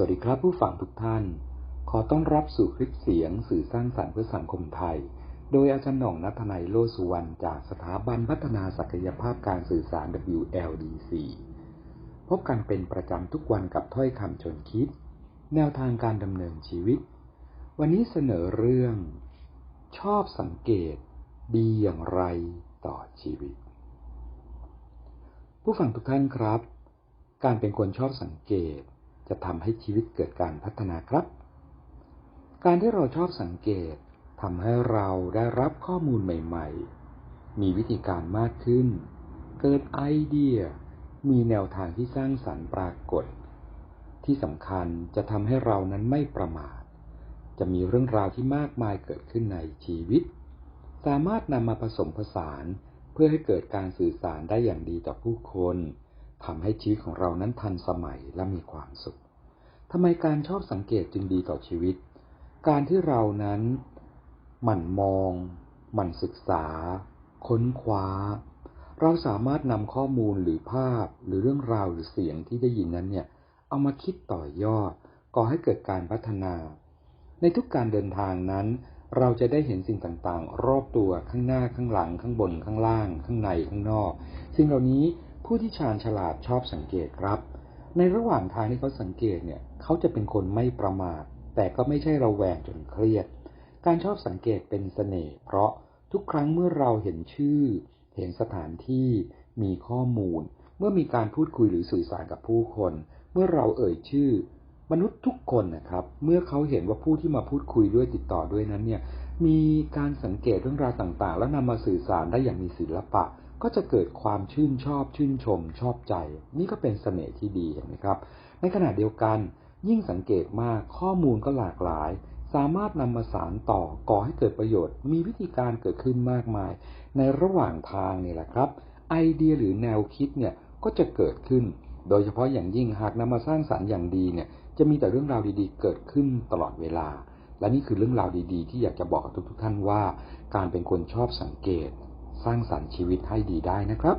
วัสดีครับผู้ฟังทุกท่าน ขอต้อนรับสู่คลิปเสียงสื่อสร้างสรรค์เพื่อสังคมไทย โดยอาจารย์หน่องนัทนายโลสุวรรณจากสถาบันพัฒนาศักยภาพการสื่อสาร WLDC พบกันเป็นประจำทุกวันกับถ้อยคำชนคิด แนวทางการดำเนินชีวิต วันนี้เสนอเรื่อง ชอบสังเกต ดีอย่างไรต่อชีวิต ผู้ฟังทุกท่านครับ การเป็นคนชอบสังเกต จะทำให้ชีวิตเกิดการพัฒนาครับ การที่เราชอบสังเกตทำให้เราได้รับข้อมูลใหม่ๆ มีวิธีการมากขึ้น เกิดไอเดีย มีแนวทางที่สร้างสรรค์ปรากฏ ที่สำคัญจะทำให้เรานั้นไม่ประมาท จะมีเรื่องราวที่มากมายเกิดขึ้นในชีวิต สามารถนำมาผสมผสานเพื่อให้เกิดการสื่อสารได้อย่างดีต่อผู้คน ทำให้ชีวิตของเรานั้นทันสมัยและมีความสุขทำไมการชอบสังเกตจึงดีต่อชีวิต การที่เรานั้นหมั่นมอง หมั่นศึกษา ค้นคว้า เราสามารถนำข้อมูลหรือภาพหรือเรื่องราวหรือเสียงที่ได้ยินนั้นเนี่ย เอามาคิดต่อยอดก่อให้เกิดการพัฒนา ในทุกการเดินทางนั้น เราจะได้เห็นสิ่งต่างๆ รอบตัวข้างหน้าข้างหลังข้างบนข้างล่าง ข้างในข้างนอก สิ่งเหล่านี้ ผู้ที่ชาญฉลาดชอบสังเกตครับ ในระหว่างทางที่เขาสังเกตเนี่ย เขาจะเป็นคนไม่ประมาท แต่ก็ไม่ใช่ระแวงจนเครียด การชอบสังเกตเป็นเสน่ห์เพราะทุกครั้งเมื่อเราเห็นชื่อ เห็นสถานที่ มีข้อมูล เมื่อมีการพูดคุยหรือสื่อสารกับผู้คน เมื่อเราเอ่ยชื่อ มนุษย์ทุกคนนะครับ เมื่อเขาเห็นว่าผู้ที่มาพูดคุยด้วยติดต่อด้วยนั้นเนี่ย มีการสังเกตเรื่องราวต่างๆ แล้วนำมาสื่อสารได้อย่างมีศิลปะ ก็จะเกิดความชื่นชอบชื่นชมชอบใจ นี่ก็เป็นเสน่ห์ที่ดีเห็นไหมครับ ในขณะเดียวกัน ยิ่งสังเกตมากข้อมูลก็หลากหลาย สามารถนำมาสารต่อก่อให้เกิดประโยชน์ มีวิธีการเกิดขึ้นมากมาย ในระหว่างทางนี่แหละครับ ไอเดียหรือแนวคิดเนี่ยก็จะเกิดขึ้น โดยเฉพาะอย่างยิ่งหากนำมาสร้างสารรค์อย่างดีเนี่ยจะมีแต่เรื่องราวดีๆ เกิดขึ้นตลอดเวลา และนี่คือเรื่องราวดีๆ ที่อยากจะบอกกับทุกๆท่านว่า การเป็นคนชอบสังเกต สร้างสรรค์ชีวิตให้ดีได้นะครับ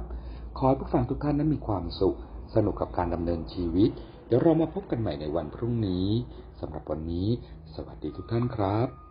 ขอให้ผู้ฟังทุกท่านนั้นมีความสุข สนุกกับการดำเนินชีวิต เดี๋ยวเรามาพบกันใหม่ในวันพรุ่งนี้สำหรับวันนี้ สวัสดีทุกท่านครับ